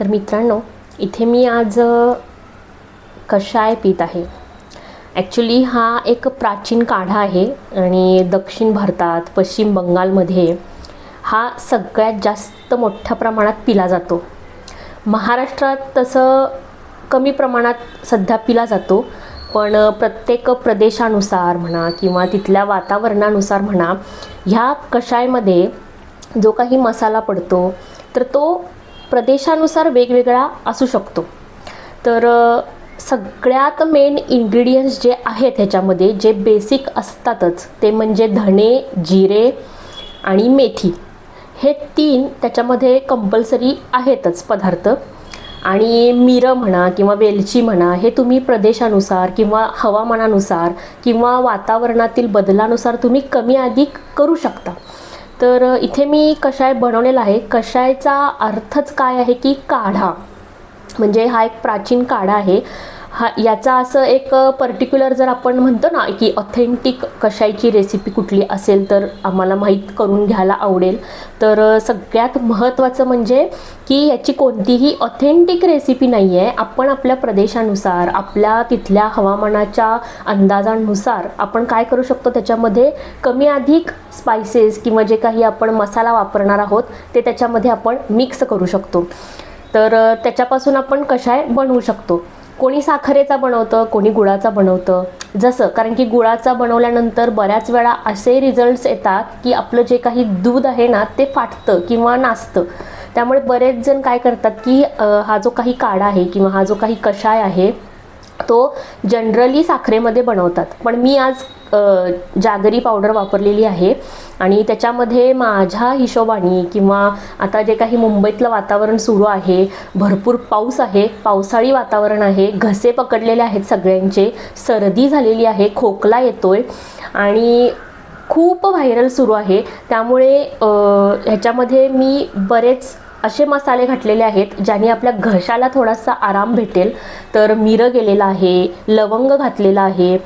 तर मित्रांनो इथे मी आज कषाय पित आहे. ॲक्च्युली हा एक प्राचीन काढा आहे आणि दक्षिण भारतात पश्चिम बंगालमध्ये हा सगळ्यात जास्त मोठ्या प्रमाणात पिला जातो. महाराष्ट्रात तसं कमी प्रमाणात सध्या पिला जातो पण प्रत्येक प्रदेशानुसार म्हणा किंवा तिथल्या वातावरणानुसार म्हणा ह्या कषायमध्ये जो काही मसाला पडतो तर तो प्रदेशानुसार वेगवेगळा असू शकतो. तर सगळ्यात मेन इन्ग्रेडियंट्स जे आहेत ह्याच्यामध्ये जे बेसिक असतातच ते म्हणजे धणे जिरे आणि मेथी. हे तीन त्याच्यामध्ये कंपल्सरी आहेतच पदार्थ. आणि मिरं म्हणा किंवा वेलची म्हणा हे तुम्ही प्रदेशानुसार किंवा हवामानानुसार किंवा वातावरणातील बदलानुसार तुम्ही कमी अधिक करू शकता. तर इथे मी कषाय बनवलेला आहे? कषायचा अर्थच काय आहे की काढा. म्हणजे हा एक प्राचीन काढा आहे. हा याचा असं एक पर्टिक्युलर जर आपण म्हणतो ना की ऑथेंटिक कशायची रेसिपी कुठली असेल तर आम्हाला माहीत करून घ्यायला आवडेल. तर सगळ्यात महत्त्वाचं म्हणजे की याची कोणतीही ऑथेंटिक रेसिपी नाही आहे आपण आपल्या प्रदेशानुसार आपल्या तिथल्या हवामानाच्या अंदाजानुसार आपण काय करू शकतो? त्याच्यामध्ये कमी अधिक स्पायसेस किंवा जे काही आपण मसाला वापरणार आहोत ते त्याच्यामध्ये आपण मिक्स करू शकतो. तर त्याच्यापासून आपण कशाय बनवू शकतो? कोणी साखरेचा बनवतं कोणी गुळाचा बनवतं. जसं कारण की गुळाचा बनवल्यानंतर बऱ्याच वेळा असे रिझल्ट्स येतात की आपलं जे काही दूध आहे ना ते फाटतं किंवा नासतं. त्यामुळे बरेच जण काय करतात की हा जो काही काढा आहे किंवा हा जो काही कषाय आहे तो जनरली साखरेमध्ये बनवतात. पण मी आज जागरी पावडर वापरलेली आहे आणि त्याच्यामध्ये माझ्या हिशोबाने किंवा आता जे काही मुंबईतलं वातावरण सुरू आहे भरपूर पाऊस आहे पावसाळी वातावरण आहे घसे पकडलेले आहेत सगळ्यांचे सर्दी झालेली आहे खोकला येतोय आणि खूप व्हायरल सुरू आहे. त्यामुळे ह्याच्यामध्ये मी बरेच असे मसाले घातलेले आहेत ज्याने आपल्या घशाला थोडासा आराम भेटेल. तर मिरं गेलेलं आहे लवंग घातलेलं आहे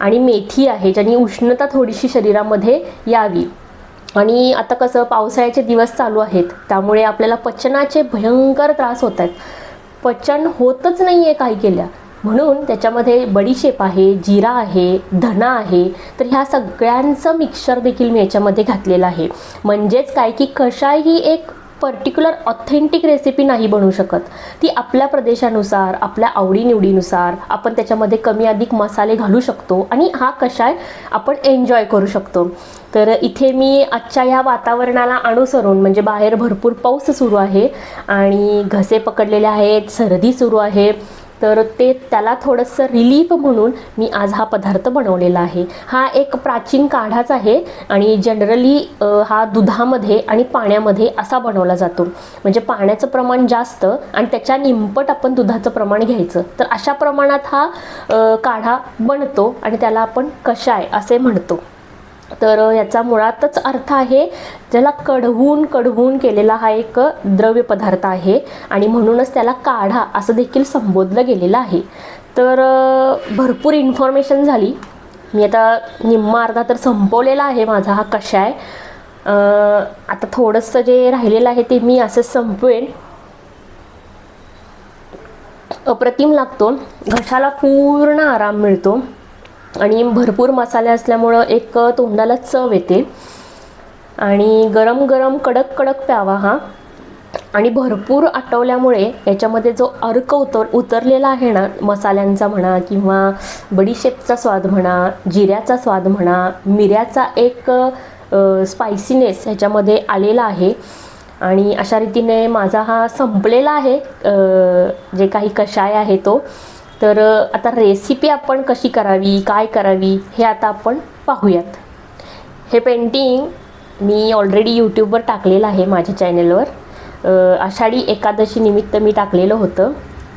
आणि मेथी आहे ज्याने उष्णता थोडीशी शरीरामध्ये यावी. आणि आता कसं पावसाळ्याचे दिवस चालू आहेत त्यामुळे आपल्याला पचनाचे भयंकर त्रास होत आहेत. पचन होतच नाही आहे काही केल्या. म्हणून त्याच्यामध्ये बडीशेप आहे जिरा आहे धना आहे तर ह्या सगळ्यांचं मिक्सर देखील मी याच्यामध्ये घातलेलं आहे. म्हणजेच काय की कशाही एक पर्टिक्युलर ऑथेंटिक रेसिपी नाही बनवू शकत. ती आपल्या प्रदेशानुसार आपल्या आवडीनिवडीनुसार आपण त्याच्यामध्ये कमी अधिक मसाले घालू शकतो आणि हा कशाय आपण एन्जॉय करू शकतो. तर इथे मी आजच्या ह्या वातावरणाला अनुसरून म्हणजे बाहेर भरपूर पाऊस सुरू आहे आणि घसे पकडलेले आहेत सर्दी सुरू आहे. तर ते त्याला थोडंसं रिलीफ म्हणून मी आज हा पदार्थ बनवलेला आहे. हा एक प्राचीन काढाच आहे आणि जनरली हा दुधामध्ये आणि पाण्यामध्ये असा बनवला जातो. म्हणजे पाण्याचं प्रमाण जास्त आणि त्याच्या निंपट आपण दुधाचं प्रमाण घ्यायचं. तर अशा प्रमाणात हा काढा बनतो आणि त्याला आपण कशाय असे म्हणतो. तर याचा मुळातच अर्थ आहे ज्याला कढवून कढवून केलेला हा एक द्रव्य पदार्थ आहे आणि म्हणूनच त्याला काढा असं देखील संबोधलं गेलेलं आहे. तर भरपूर इन्फॉर्मेशन झाली. मी आता निम्मा अर्धा तर संपवलेला आहे माझा हा कशा आहे. आता थोडंसं जे राहिलेलं आहे ते मी असं संपवेन. अप्रतिम लागतो. घशाला पूर्ण आराम मिळतो. आणि भरपूर मसाले असल्यामुळं एक तोंडाला चव येते. आणि गरम गरम कडक कडक प्यावा हा. आणि भरपूर आटवल्यामुळे याच्यामध्ये जो अर्क उतर उतरलेला आहे ना मसाल्यांचा म्हणा किंवा बडीशेपचा स्वाद म्हणा जिऱ्याचा स्वाद म्हणा मिऱ्याचा एक स्पायसीनेस ह्याच्यामध्ये आलेला आहे. आणि अशा रीतीने माझा हा संपलेला आहे जे काही कषाय आहे तो. तर आता रेसिपी आपण कशी करावी काय करावी हे आता आपण पाहूयात. हे पेंटिंग मी ऑलरेडी यूट्यूबवर टाकलेलं आहे माझ्या चॅनेलवर आषाढी एकादशी निमित्त मी टाकलेलं होतं.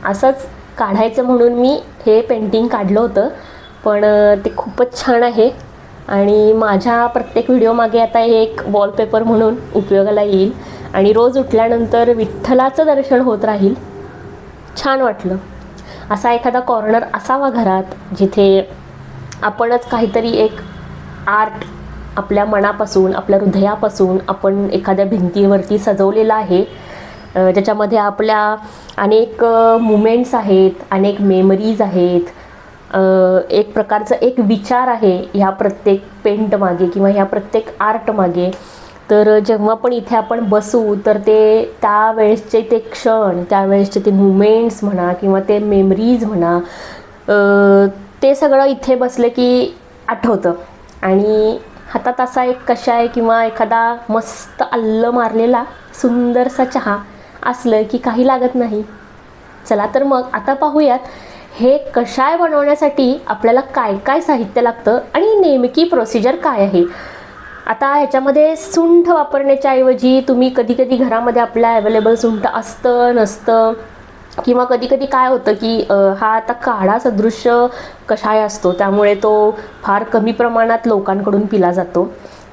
असंच काढायचं म्हणून मी हे पेंटिंग काढलं होतं. पण ते खूपच छान आहे आणि माझ्या प्रत्येक व्हिडिओमागे आता हे एक वॉलपेपर म्हणून उपयोगाला येईल. आणि रोज उठल्यानंतर विठ्ठलाचं दर्शन होत राहील. छान वाटलं. असा एखादा कॉर्नर असावा घरात जिथे आपणच काहीतरी एक आर्ट आपल्या मनापासून आपल्या हृदयापासून आपण एखाद्या भिंतीवरती सजवलेलं आहे. ज्याच्यामध्ये आपल्या अनेक मुमेंट्स आहेत अनेक मेमरीज आहेत. एक प्रकारचं एक विचार आहे ह्या प्रत्येक पेंट मागे किंवा ह्या प्रत्येक आर्ट मागे. तर जेव्हा पण इथे आपण बसू तर ते त्यावेळेसचे ते क्षण त्यावेळेसचे ते मुमेंट्स म्हणा किंवा ते मेमरीज म्हणा ते सगळं इथे बसले की आठवतं. आणि हातात असा एक कशाय किंवा एखादा मस्त अल्ल मारलेला सुंदरसा चहा असलं की काही लागत नाही. चला तर मग आता पाहूयात हे कशाय बनवण्यासाठी आपल्याला काय काय साहित्य लागतं आणि नेमकी प्रोसिजर काय आहे? आता ह्याच्यामध्ये सुंठ वापरण्याच्या ऐवजी तुम्ही कधी कधी घरामध्ये आपल्या अवेलेबल सुंठ असतं नसतं? किंवा कधी कधी काय होतं की हा आता काढा सदृश्य कशाय असतो त्यामुळे तो फार कमी प्रमाणात लोकांकडून पिला जातो.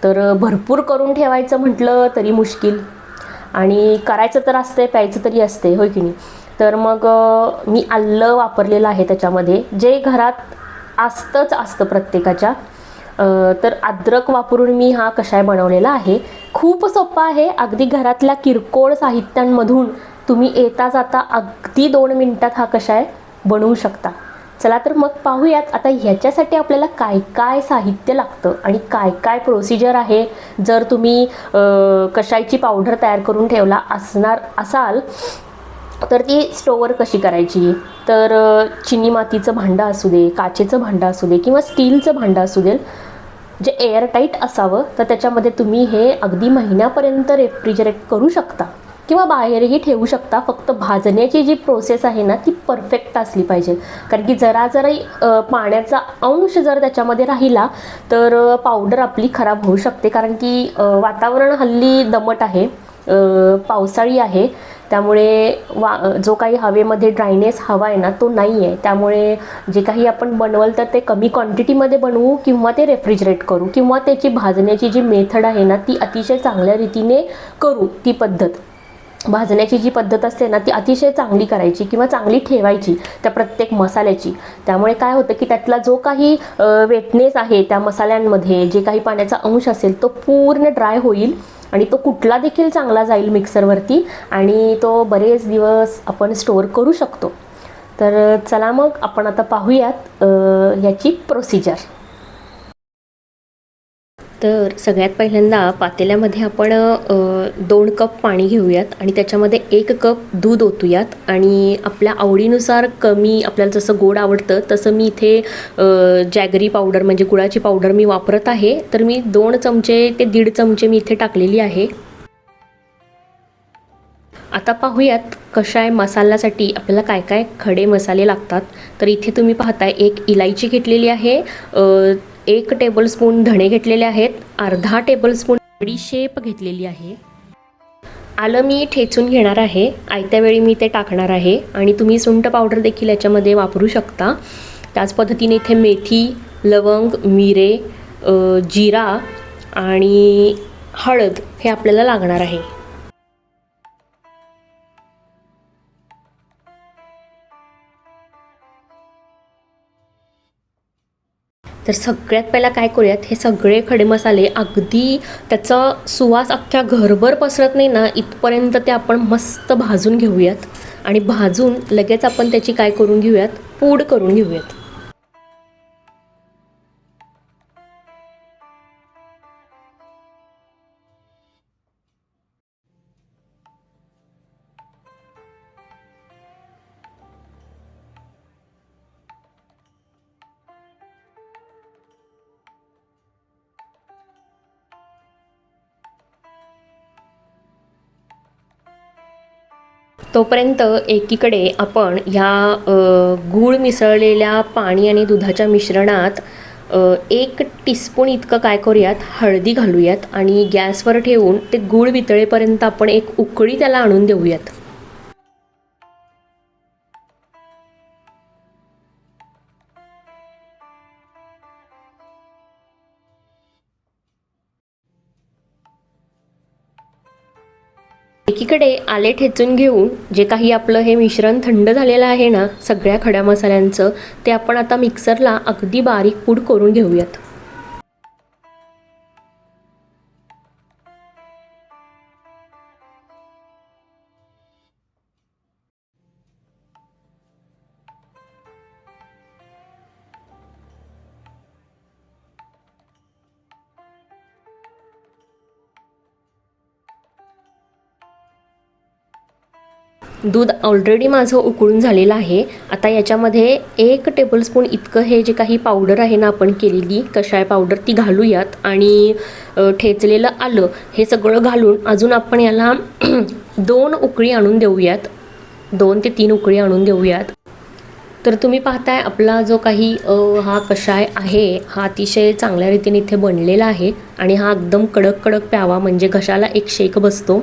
तर भरपूर करून ठेवायचं म्हटलं तरी मुश्किल. आणि करायचं तर असते प्यायचं तरी असते होय की नाही? तर मग मी आल्लं वापरलेलं आहे त्याच्यामध्ये. जे घरात असतंच असतं प्रत्येकाच्या. तर अद्रक वापरून मी हा कषाय बनवलेला आहे. खूप सोपा आहे. अगदी घरातल्या किरकोळ साहित्यांमधून तुम्ही येता जाता अगदी दोन मिनटात हा कषाय बनवू शकता. चला तर मग पाहूयात आता ह्याच्यासाठी आपल्याला काय काय साहित्य लागतं आणि काय काय प्रोसिजर आहे? जर तुम्ही अ, कषायची पावडर तयार करून ठेवला असणार असाल तर ती स्टोअर कशी करायची? तर चिनी मातीचं भांडं असू दे काचेचं भांडं असू दे किंवा स्टीलचं भांडं असू दे जे एअरटाईट असावं तर त्याच्यामध्ये तुम्ही हे अगदी महिन्यापर्यंत रेफ्रिजरेट करू शकता. किंवा बाहेरही ठेवू शकता फक्त भाजण्याची जी प्रोसेस आहे ना ती परफेक्ट असली पाहिजे. कारण की जरा जरा पाण्याचा अंश जर त्याच्यामध्ये राहिला तर पावडर आपली खराब होऊ शकते. कारण की वातावरण हल्ली दमट आहे पावसाळी आहे त्यामुळे वा जो काही हवेमध्ये ड्रायनेस हवा आहे ना तो नाही आहे त्यामुळे जे काही आपण बनवल तर ते कमी क्वांटिटीमध्ये बनवू किंवा ते रेफ्रिजरेट करू किंवा त्याची भाजण्याची जी मेथड आहे ना ती अतिशय चांगल्या रीतीने करू ती पद्धत. भाजण्याची जी पद्धत असते ना ती अतिशय चांगली करायची किंवा चांगली ठेवायची त्या प्रत्येक मसाल्याची. त्यामुळे काय होतं की त्यातला जो काही वेटनेस आहे त्या मसाल्यांमध्ये जे काही पाण्याचा अंश असेल तो पूर्ण ड्राय होईल. आणि तो कुठला देखील चांगला जाईल मिक्सरवरती आणि तो बरेच दिवस आपण स्टोअर करू शकतो. तर चला मग आपण आता पाहूयात याची प्रोसिजर. तर सगळ्यात पहिल्यांदा पातेल्यामध्ये आपण दोन कप पाणी घेऊयात आणि त्याच्यामध्ये एक कप दूध ओतूयात आणि आपल्या आवडीनुसार कमी आपल्याला जसं गोड आवडतं तसं मी इथे जॅगरी पावडर म्हणजे गुळाची पावडर मी वापरत आहे. तर मी दोन चमचे ते दीड चमचे मी इथे टाकलेली आहे. आता पाहूयात कशाय मसाल्यासाठी आपल्याला काय काय खडे मसाले लागतात. तर इथे तुम्ही पाहताय एक इलायची घेतलेली आहे एक टेबलस्पून धणे घेतलेले आहेत अर्धा टेबलस्पून बडीशेप घेतलेली आहे. आलं मी ठेचून घेणार आहे. आयत्या वेळी मी ते टाकणार आहे आणि तुम्ही सुंठ पावडर देखील याच्यामध्ये वापरू शकता. त्याच पद्धतीने इथे मेथी लवंग मिरे जिरा आणि हळद हे आपल्याला लागणार आहे. तर सगळ्यात पहिला काय करूयात? हे सगळे खडे मसाले अगदी त्याचा सुवास अख्ख्या घरभर पसरत नाही ना इथपर्यंत ते आपण मस्त भाजून घेऊयात. आणि भाजून लगेच आपण त्याची काय करून घेऊयात? पूड करून घेऊयात. तोपर्यंत एकीकडे आपण ह्या गूळ मिसळलेल्या पाणी आणि दुधाच्या मिश्रणात एक टीस्पून इतकं काय करूयात? हळदी घालूयात आणि गॅसवर ठेवून ते गूळ वितळेपर्यंत आपण एक उकळी त्याला आणून देऊयात. एकीकडे आले ठेचून घेऊन जे काही आपलं हे मिश्रण थंड झालेलं आहे ना सगळ्या खड्या मसाल्यांचं ते आपण आता मिक्सरला अगदी बारीक पूड करून घेऊयात. दूध ऑलरेडी माझं उकळून झालेलं आहे. आता याच्यामध्ये एक टेबलस्पून इतकं हे जे काही पावडर आहे ना आपण केलेली कषाय पावडर ती घालूयात. आणि ठेचलेलं आलं हे सगळं घालून अजून आपण याला दोन उकळी आणून देऊयात. दोन ते तीन उकळी आणून देऊयात. तर तुम्ही पाहताय आपला जो काही हा कषाय आहे हा अतिशय चांगल्या रीतीने इथे बनलेला आहे. आणि हा एकदम कडक कडक प्यावा म्हणजे घशाला एक शेक बसतो.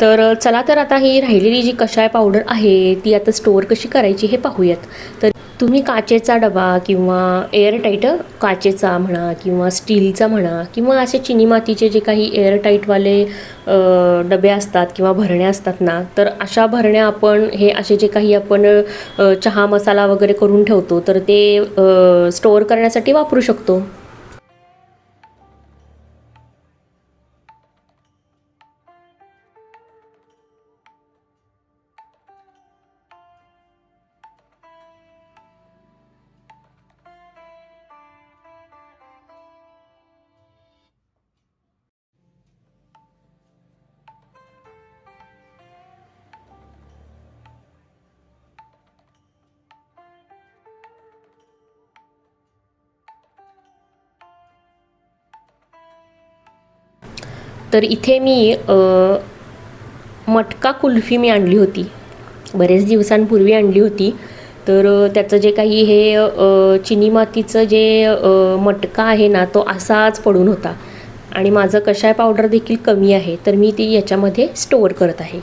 तर चला तर आता ही राहिलेली जी कषाय पावडर आहे ती आता स्टोअर कशी करायची हे पाहूयात. तर तुम्ही काचेचा डबा किंवा एअरटाईट काचेचा म्हणा किंवा स्टीलचा म्हणा किंवा असे चिनी मातीचे जे काही एअरटाईटवाले डबे असतात किंवा भरण्या असतात ना तर अशा भरण्या आपण हे असे जे काही आपण चहा मसाला वगैरे करून ठेवतो तर ते स्टोअर करण्यासाठी वापरू शकतो. तर इथे मी मटका कुल्फी मी आणली होती. बरेच दिवसांपूर्वी आणली होती. तर त्याचं जे काही हे चिनी मातीचं जे मटका आहे ना तो असाच पडून होता. आणि माझं कशाय पावडर देखील कमी आहे. तर मी ती याच्यामध्ये स्टोअर करत आहे.